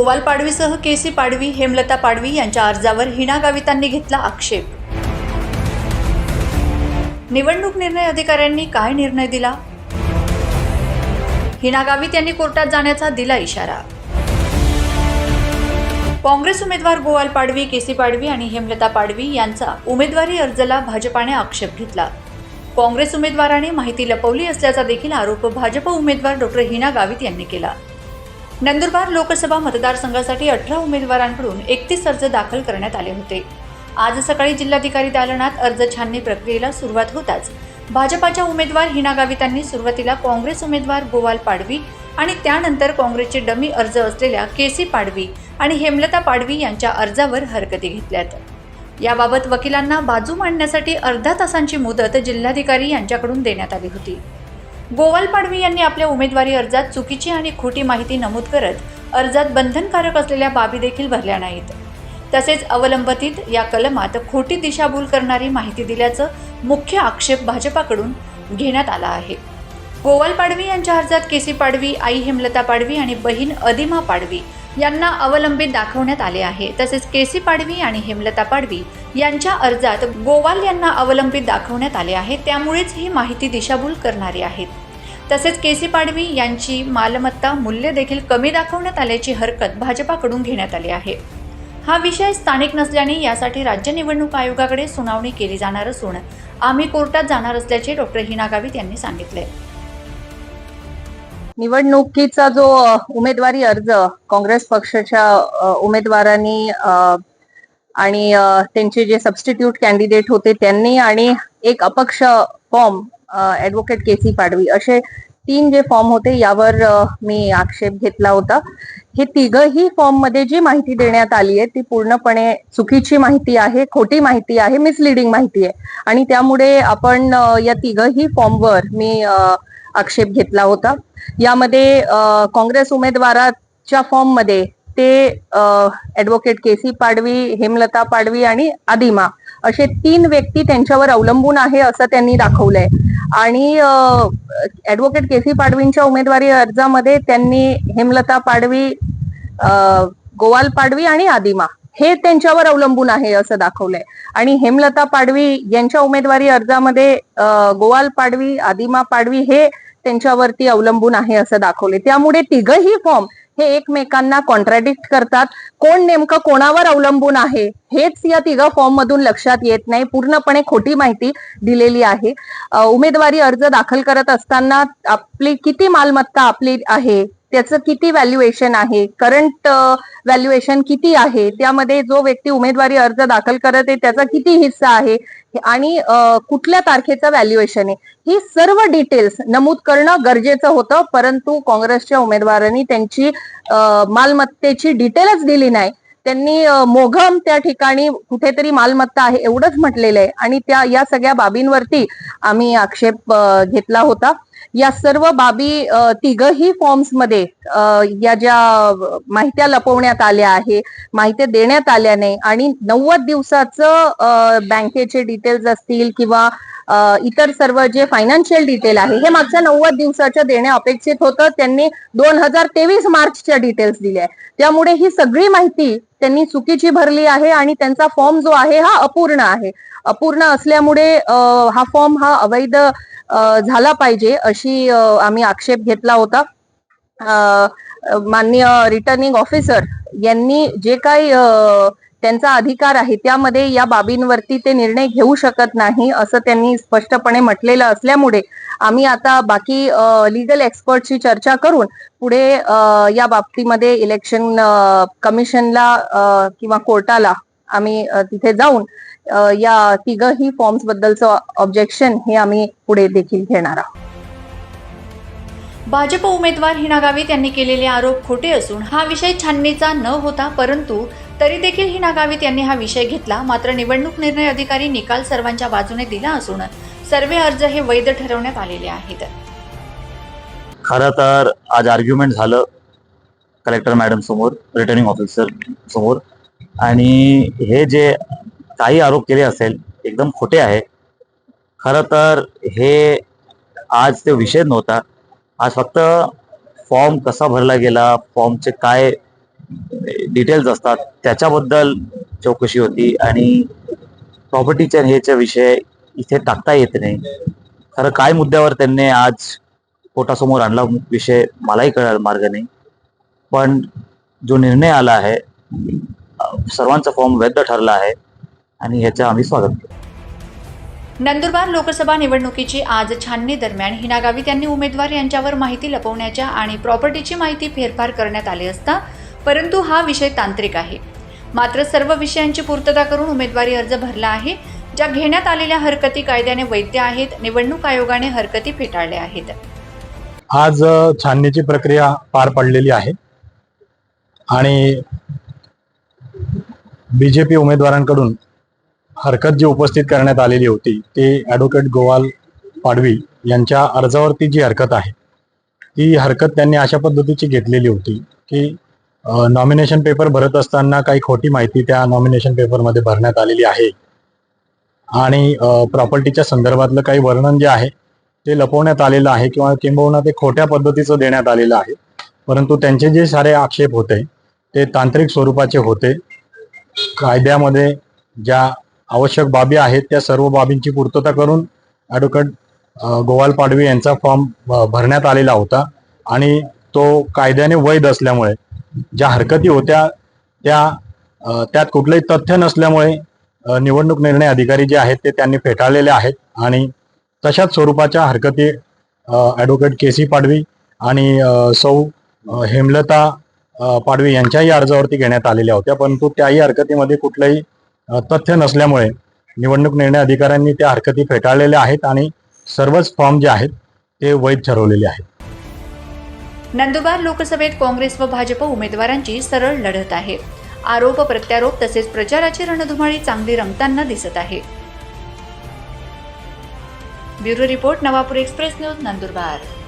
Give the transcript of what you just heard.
गोवाल पाडवीसह केसी पाडवी हेमलता पाडवी यांच्या अर्जावर हिना गावितांनी घेतला आक्षेप. निवडणूक निर्णय अधिकाऱ्यांनी काय निर्णय दिला? हिना गावित यांनी कोर्टात जाण्याचा दिला इशारा. काँग्रेस उमेदवार गोवाल पाडवी केसी पाडवी आणि हेमलता पाडवी यांचा उमेदवारी अर्जला भाजपाने आक्षेप घेतला. काँग्रेस उमेदवाराने माहिती लपवली असल्याचा देखील आरोप भाजप उमेदवार डॉक्टर हिना गावित यांनी केला. नंदुरबार लोकसभा मतदारसंघासाठी अठरा उमेदवारांकडून एकतीस अर्ज दाखल करण्यात आले होते. आज सकाळी जिल्हाधिकारी दालनात अर्ज छाननी प्रक्रियेला सुरुवात होताच. भाजपाच्या उमेदवार हिना गावितांनी सुरुवातीला काँग्रेस उमेदवार गोवाल पाडवी आणि त्यानंतर काँग्रेसचे डमी अर्ज असलेल्या केसी पाडवी आणि हेमलता पाडवी यांच्या अर्जावर हरकती घेतल्यात. याबाबत वकिलांना बाजू मांडण्यासाठी अर्धा तासांची मुदत जिल्हाधिकारी यांच्याकडून देण्यात आली होती. गोवाल पाडवी यांनी आपल्या उमेदवारी अर्जात चुकीची आणि खोटी माहिती नमूद करत अर्जात बंधनकारक असलेल्या बाबी देखील भरल्या नाहीत. तसेच अवलंबित या कलमात खोटी दिशाभूल करणारी माहिती दिल्याचं मुख्य आक्षेप भाजपाकडून घेण्यात आला आहे. गोवाल पाडवी यांच्या अर्जात केसी पाडवी आई हेमलता पाडवी आणि बहीण अधिमा पाडवी यांना अवलंबित दाखवण्यात आले आहे. तसेच केसी पाडवी आणि हेमलता पाडवी यांच्या अर्जात गोवाल यांना अवलंबित दाखवण्यात आले आहे. त्यामुळेच ही माहिती दिशाभूल करणारी आहेत. तसेच केसी पाडवी यांची मालमत्ता मूल्य देखील कमी दाखवण्यात आल्याची हरकत भाजपाकडून घेण्यात आली आहे. हा विषय स्थानिक नसल्याने यासाठी राज्य निवडणूक आयोगाकडे सुनावणी केली जाणार असून आम्ही कोर्टात जाणार असल्याचे डॉक्टर हिना गावित यांनी सांगितले. निवडणुकीचा जो उमेदवारी अर्ज काँग्रेस पक्षाच्या उमेदवारांनी आणि त्यांचे जे सबस्टिट्यूट कॅन्डिडेट होते त्यांनी आणि एक अपक्ष फॉर्म ऍडव्होकेट केसी पाडवी असे तीन जे फॉर्म होते यावर मी आक्षेप घेतला होता. हे तिघही फॉर्ममध्ये जी माहिती देण्यात आली आहे ती पूर्णपणे चुकीची माहिती आहे खोटी माहिती आहे मिसलिडिंग माहिती आहे. आणि त्यामुळे आपण या तिघही फॉर्मवर मी आक्षेप घेतला होता. यामध्ये काँग्रेस उमेदवाराच्या फॉर्ममध्ये ते advocate K C Padvi Hemlata Padvi आणि आदिमा असे तीन व्यक्ती त्यांच्यावर अवलंबून आहे असं त्यांनी दाखवलंय. आणि ऍडव्होकेट केसी पाडवींच्या उमेदवारी अर्जामध्ये त्यांनी हेमलता पाडवी गोवाल पाडवी आणि आदिमा हे त्यांच्यावर अवलंबून आहे असं दाखवलंय. आणि हेमलता पाडवी यांच्या उमेदवारी अर्जामध्ये गोवाल पाडवी आदिमा पाडवी हे त्यांच्यावरती अवलंबून आहे असं दाखवले त्यामुळे तिघही फॉर्म हे एकमेकांना कॉन्ट्रॅडिक्ट करतात. कोण नेमकं कोणावर अवलंबून आहे? हेच या तिघ फॉर्म मधून लक्षात येत नाही. पूर्णपणे खोटी माहिती दिलेली आहे. उमेदवारी अर्ज दाखल करत असताना आपली किती मालमत्ता आपली आहे? त्याचं किती व्हॅल्युएशन आहे? करंट व्हॅल्युएशन किती आहे? त्यामध्ये जो व्यक्ती उमेदवारी अर्ज दाखल करत आहे त्याचा किती हिस्सा आहे? आणि कुठल्या तारखेचं व्हॅल्युएशन आहे? ही सर्व डिटेल्स नमूद करणं गरजेचं होतं परंतु काँग्रेसच्या उमेदवारांनी त्यांची मालमत्तेची डिटेलच दिली नाही. त्यांनी मोघम त्या ठिकाणी कुठेतरी मालमत्ता आहे एवढंच म्हटलेलं आहे. आणि त्या या सगळ्या बाबींवरती आम्ही आक्षेप घेतला होता. या सर्व बाबी तिघही फॉर्म्समध्ये या ज्या माहित्या लपवण्यात आल्या आहे माहिती देण्यात आल्या नाही आणि नव्वद दिवसाचं बँकेचे डिटेल्स असतील किंवा इतर सर्व जे फायनान्शियल डिटेल आहे हे मागच्या नव्वद दिवसाच्या देणे अपेक्षित होतं. त्यांनी दोन हजार तेवीस मार्चच्या डिटेल्स दिल्या त्यामुळे ही सगळी माहिती त्यांनी चुकीची भरली आहे आणि त्यांचा फॉर्म जो आहे हा अपूर्ण आहे. अपूर्ण असल्यामुळे हा फॉर्म हा अवैध झाला पाहिजे अशी आम्ही आक्षेप घेतला होता. माननीय रिटर्निंग ऑफिसर यांनी जे काही त्यांचा अधिकार आहे. त्यामध्ये या बाबींवरती ते निर्णय घेऊ शकत नाही असं त्यांनी स्पष्टपणे म्हटलेलं असल्यामुळे आम्ही आता बाकी लिगल एक्सपर्टशी चर्चा करून पुढे या बाबतीमध्ये इलेक्शन कमिशनला किंवा कोर्टाला आम्ही तिथे जाऊन या तिघही फॉर्म्स बद्दलचं ऑब्जेक्शन हे आम्ही पुढे देखील घेणार आहोत. भाजप उमेदवार हिना गावित यांनी केलेले आरोप खोटे असून हा विषय छाननीचा न होता परंतु तरी देखील हिना गावित यांनी हा विषय घेतला. मात्र निवडणूक निर्णय अधिकारी निकाल सर्वांच्या बाजूने दिला असून सर्वे अर्ज हे वैध ठरवण्यात आलेले आहेत. खरं तर आज आर्ग्युमेंट झालं कलेक्टर मॅडम समोर रिटर्निंग ऑफिसर समोर. आणि हे जे काही आरोप केले असेल एकदम खोटे आहे. खरं तर हे आज ते विषय नव्हता. आज फक्त फॉर्म कसा भरला गेला फॉर्मचे काय डिटेल्स असतात. त्याच्याबद्दल चौकशी होती आणि प्रॉपर्टीच्या ह्याच्या विषय इथे टाकता येत नाही. खरं काय मुद्द्यावर त्यांनी आज पोटासमोर आणला विषय मलाही कळायला मार्ग नाही. पण जो निर्णय आला आहे सर्वांचा फॉर्म वैध ठरला आहे आणि ह्याचं आम्ही स्वागत नंदुरबार लोकसभा निवडणुकीची आज छाननी दरम्यान हिना गावित यांनी उमेदवार यांच्यावर माहिती लपवण्याच्या आणि प्रॉपर्टीची माहिती फेरफार करण्यात आली असता परंतु हा विषय तांत्रिक आहे. मात्र सर्व विषयांची पूर्तता करून उमेदवारी अर्ज भरला आहे ज्या घेण्यात आलेल्या हरकती कायद्याने वैध आहेत निवडणूक आयोगाने हरकती फेटाळल्या आहेत. आज छाननीची प्रक्रिया पार पडलेली आहे आणि बीजेपी उमेदवारांकडून हरकत जी उपस्थित करण्यात आलेली होती ती ॲडव्होकेट गोवाल पाडवी यांच्या अर्जावरती जी हरकत आहे ती हरकत त्यांनी अशा पद्धतीची घेतलेली होती की नॉमिनेशन पेपर भरत असताना काही खोटी माहिती त्या नॉमिनेशन पेपरमध्ये भरण्यात आलेली आहे. आणि प्रॉपर्टीच्या संदर्भातलं काही वर्णन जे आहे ते लपवण्यात आलेलं आहे किंवा किंबहुना ते खोट्या पद्धतीचं देण्यात आलेलं आहे. परंतु त्यांचे जे सारे आक्षेप होते ते तांत्रिक स्वरूपाचे होते. कायद्यामध्ये ज्या आवश्यक बाबी आहेत त्या सर्व बाबींची पूर्तता करून ॲडव्होकेट गोवाल पाडवी यांचा फॉर्म भरण्यात आलेला होता. आणि तो कायद्याने वैध असल्यामुळे ज्या हरकती होत्या त्या त्यात कुठलंही तथ्य नसल्यामुळे निवडणूक निर्णय अधिकारी जे आहेत ते त्यांनी फेटाळलेले आहेत. आणि तशाच स्वरूपाच्या हरकती ॲडव्होकेट के सी पाडवी आणि सौ हेमलता पाडवी यांच्याही अर्जावरती घेण्यात आलेल्या होत्या. परंतु त्याही हरकतीमध्ये कुठलंही तथ्य नसल्यामुळे निवडणूक निर्णय अधिकाऱ्यांनी त्या हरकती फेटाळलेल्या आहेत आणि सर्वच फॉर्म जे आहेत ते वैध ठरवलेले आहेत. नंदुरबार लोकसभेत काँग्रेस व भाजप उमेदवारांची सरळ लढत आहे. आरोप प्रत्यारोप तसेच प्रचाराची रणधुमाळी चांगली रंगताना दिसत आहे. Bureau report Navapur express news Nandurbar.